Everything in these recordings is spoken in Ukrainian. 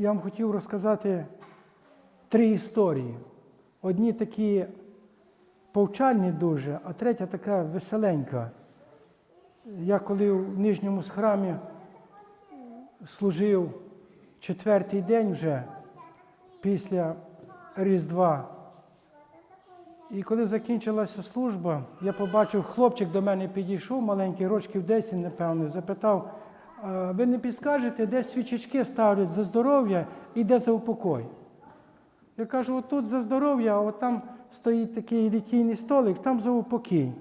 Я вам хотів розказати три історії. Одні такі повчальні дуже, а третя така веселенька. Я коли в нижньому храмі служив четвертий день вже після Різдва. І коли закінчилася служба, я побачив, хлопчик до мене підійшов, маленький, рочків 10, напевно, запитав, «А ви не підскажете, де свічечки ставлять за здоров'я і де за упокой? Я кажу, отут за здоров'я, а от там стоїть такий літійний столик, там за упокій.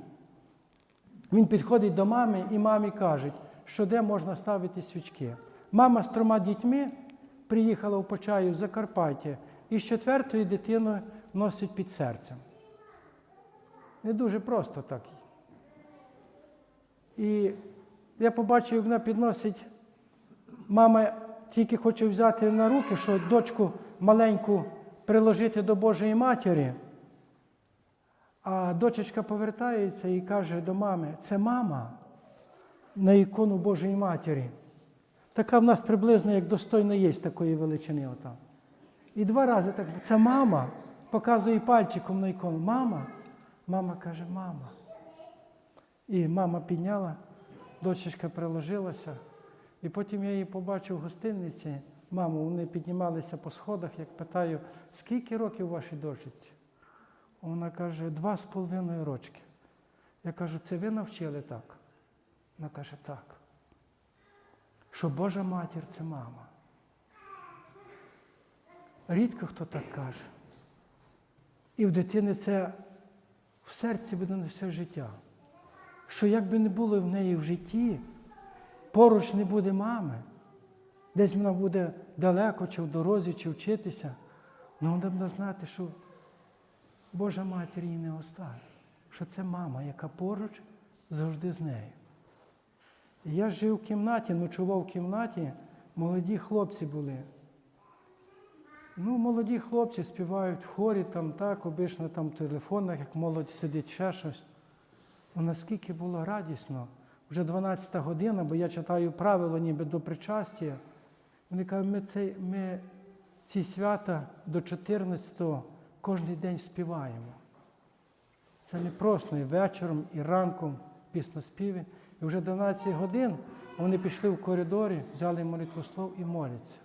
Він підходить до мами і мамі каже, що де можна ставити свічки. Мама з трьома дітьми приїхала в Почаю в Закарпаття і з четвертою дитиною носить під серцем. Не дуже просто так. І я побачив, як вона підносить, мама тільки хоче взяти на руки, що дочку маленьку приложити до Божої Матері. А дочечка повертається і каже до мами: це мама на ікону Божої Матері. Така в нас приблизно як достойно є такої величини. Отам. І два рази так, це мама, показує пальчиком на ікону. Мама. Мама каже, мама. І мама підняла, дочечка приложилася. І потім я її побачив в гостиниці. Мамо, вони піднімалися по сходах, як питаю, скільки років вашій дочці? Вона каже, два з половиною рочки. Я кажу, це ви навчили так? Вона каже, так. Що Божа матір це мама. Рідко хто так каже. І в дитини це в серці буде на все життя. Що як би не було в неї в житті, поруч не буде мами, десь вона буде далеко, чи в дорозі, чи вчитися, але вона буде знати, що Божа матір її не оставить, що це мама, яка поруч завжди з нею. Я жив в кімнаті, ночував в кімнаті, молоді хлопці були. Ну, молоді хлопці співають в хорі, там так, обично там в телефонах, як молодь сидить ще щось. Наскільки було радісно, вже 12 година, бо я читаю правило ніби до причастя. Вони кажуть, ми, цей, ми ці свята до 14-го кожен день співаємо. Це не просто і вечором, і ранком пісноспіви. І вже 12 годин вони пішли в коридорі, взяли молитву слов і моляться.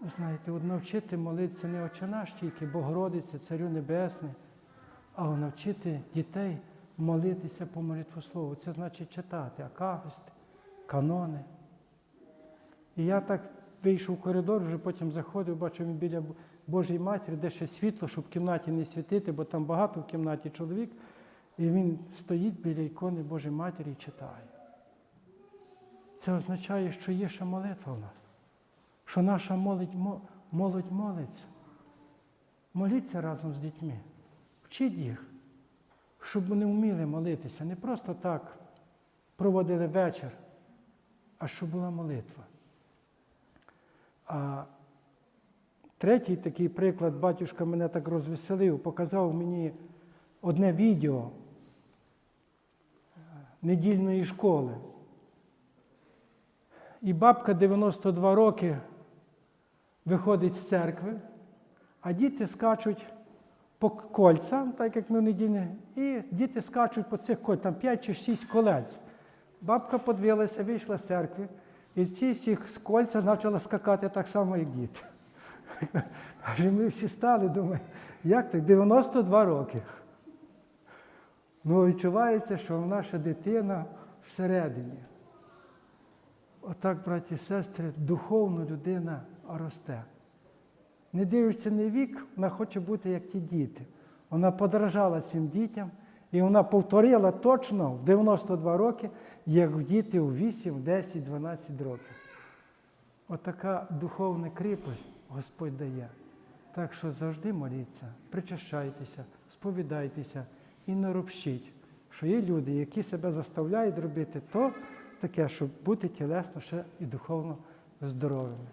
Ви знаєте, от навчити молитися не Отче наш тільки, Богородиця, Царю Небесний, а навчити дітей молитися по молитву Слову. Це значить читати акафисти, канони. І я так вийшов в коридор, вже потім заходив, бачив він біля Божої Матері, де ще світло, щоб в кімнаті не світити, бо там багато в кімнаті чоловік. І він стоїть біля ікони Божої Матері і читає. Це означає, що є ще молитва в нас що наша молодь молиться. Моліться разом з дітьми. Вчіть їх, щоб вони вміли молитися. Не просто так проводили вечір, а щоб була молитва. А третій такий приклад, батюшка мене так розвеселив, показав мені одне відео недільної школи. І бабка 92 роки виходить з церкви, а діти скачуть по кольцям, так як ми в неділі, і діти скачуть по цих кольцях, там 5 чи 6 колець. Бабка подивилася, вийшла з церкви, і ці всі кольця почала скакати так само, як діти. Аж ми всі стали, думаю, як так? 92 роки. Ну, відчувається, що наша дитина всередині. Отак, браті і сестри, духовно людина росте. Не дивишся на вік, вона хоче бути як ті діти. Вона подражала цим дітям, і вона повторила точно в 92 роки, як діти у 8, 10, 12 років. Отака духовна кріпость Господь дає. Так що завжди моліться, причащайтеся, сповідайтеся і не робщіть, що є люди, які себе заставляють робити то таке, щоб бути тілесно ще і духовно здоровими.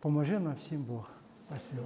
Поможи нам всім Бог. Assim,